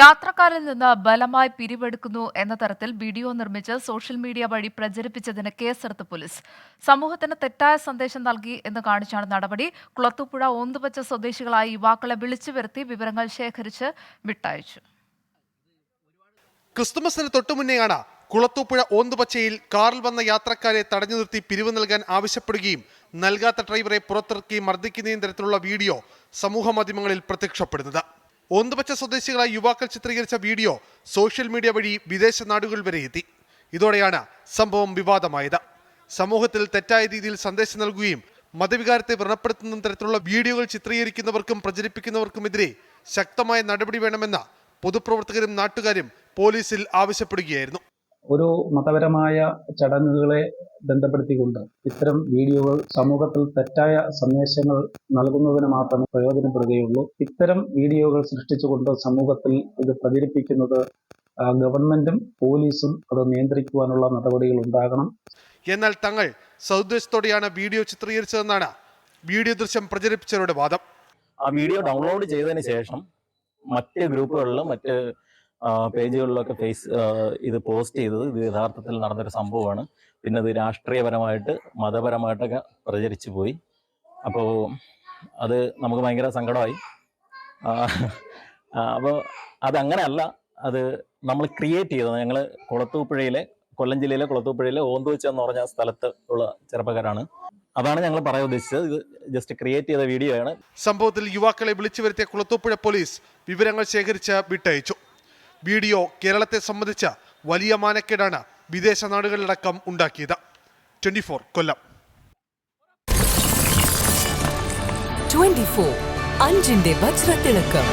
യാത്രക്കാരിൽ നിന്ന് ബലമായി പിരിവെടുക്കുന്നു എന്ന തരത്തിൽ വീഡിയോ നിർമ്മിച്ച് സോഷ്യൽ മീഡിയ വഴി പ്രചരിപ്പിച്ചതിന് കേസെടുത്ത് പോലീസ്. സമൂഹത്തിന് തെറ്റായ സന്ദേശം നൽകി എന്ന് കാണിച്ചാണ് നടപടി. കുളത്തുപുഴ ഓന്തുപച്ച സ്വദേശികളായ യുവാക്കളെ വിളിച്ചു വരുത്തി വിവരങ്ങൾ ശേഖരിച്ച് വിട്ടയച്ചു. ക്രിസ്തുമസിന് തൊട്ടുമുന്നെയാണ് കുളത്തൂപ്പുഴ ഓന്തുപച്ചയിൽ കാറിൽ വന്ന യാത്രക്കാരെ തടഞ്ഞു നിർത്തി പിരിവ് നൽകാൻ ആവശ്യപ്പെടുകയും നൽകാത്ത ഡ്രൈവറെ പുറത്തിറക്കി മർദ്ദിക്കുന്നതിന് തരത്തിലുള്ള വീഡിയോ സമൂഹ മാധ്യമങ്ങളിൽ പ്രത്യക്ഷപ്പെടുന്നത്. ഓന്തുപച്ച സ്വദേശികളായ യുവാക്കൾ ചിത്രീകരിച്ച വീഡിയോ സോഷ്യൽ മീഡിയ വഴി വിദേശ നാടുകൾ വരെ എത്തി. ഇതോടെയാണ് സംഭവം വിവാദമായത്. സമൂഹത്തിൽ തെറ്റായ രീതിയിൽ സന്ദേശം നൽകുകയും മതവികാരത്തെ വ്രണപ്പെടുത്തുന്ന തരത്തിലുള്ള വീഡിയോകൾ ചിത്രീകരിക്കുന്നവർക്കും പ്രചരിപ്പിക്കുന്നവർക്കുമെതിരെ ശക്തമായ നടപടി വേണമെന്ന പൊതുപ്രവർത്തകരും നാട്ടുകാരും പോലീസിൽ ആവശ്യപ്പെടുകയായിരുന്നു. ഒരു മതപരമായ ചടങ്ങുകളെ ബന്ധപ്പെടുത്തിക്കൊണ്ട് ഇത്തരം വീഡിയോകൾ സമൂഹത്തിൽ തെറ്റായ സന്ദേശങ്ങൾ നൽകുന്നതിന് മാത്രമേ പ്രയോജനപ്പെടുകയുള്ളൂ. ഇത്തരം വീഡിയോകൾ സൃഷ്ടിച്ചുകൊണ്ട് സമൂഹത്തിൽ ഇത് പ്രചരിപ്പിക്കുന്നത് ഗവൺമെന്റും പോലീസും അത് നിയന്ത്രിക്കുവാനുള്ള നടപടികൾ ഉണ്ടാകണം. എന്നാൽ തങ്ങൾ സൗദ്ദേശത്തോടെയാണ് വീഡിയോ ചിത്രീകരിച്ചതെന്നാണ് വീഡിയോ ദൃശ്യം പ്രചരിപ്പിച്ചവരുടെ വാദം. ആ വീഡിയോ ഡൗൺലോഡ് ചെയ്തതിന് ശേഷം മറ്റ് ഗ്രൂപ്പുകളിലും മറ്റ് പേജുകളിലൊക്കെ ഫേസ് ഇത് പോസ്റ്റ് ചെയ്തത് ഇത് യഥാർത്ഥത്തിൽ നടന്നൊരു സംഭവമാണ്. പിന്നെ അത് രാഷ്ട്രീയപരമായിട്ട് മതപരമായിട്ടൊക്കെ പ്രചരിച്ചു പോയി. അപ്പോൾ അത് നമുക്ക് ഭയങ്കര സങ്കടമായി. അപ്പോൾ അതങ്ങനെയല്ല അത് നമ്മൾ ക്രിയേറ്റ് ചെയ്തത്. ഞങ്ങൾ കുളത്തൂപ്പുഴയിലെ കൊല്ലം ജില്ലയിലെ കുളത്തൂപ്പുഴയിലെ ഓന്തുവച്ച എന്ന് പറഞ്ഞ സ്ഥലത്ത് ഉള്ള ചെറുപ്പക്കാരാണ്. അതാണ് ഞങ്ങൾ പറയാൻ ഉദ്ദേശിച്ചത്. ഇത് ജസ്റ്റ് ക്രിയേറ്റ് ചെയ്ത വീഡിയോ ആണ്. സംഭവത്തിൽ യുവാക്കളെ വിളിച്ചു വരുത്തിയ കുളത്തൂപ്പുഴ പോലീസ് വിവരങ്ങൾ ശേഖരിച്ച് വിട്ടയച്ചു. വീഡിയോ കേരളത്തെ സംബന്ധിച്ച വലിയ മാനക്കേടാണ് വിദേശ നാടുകളിലടക്കം ഉണ്ടാക്കിയത്. ട്വന്റി ഫോർ കൊല്ലം. 24 അഞ്ചിന്റെ വജ്രത്തിളക്കം.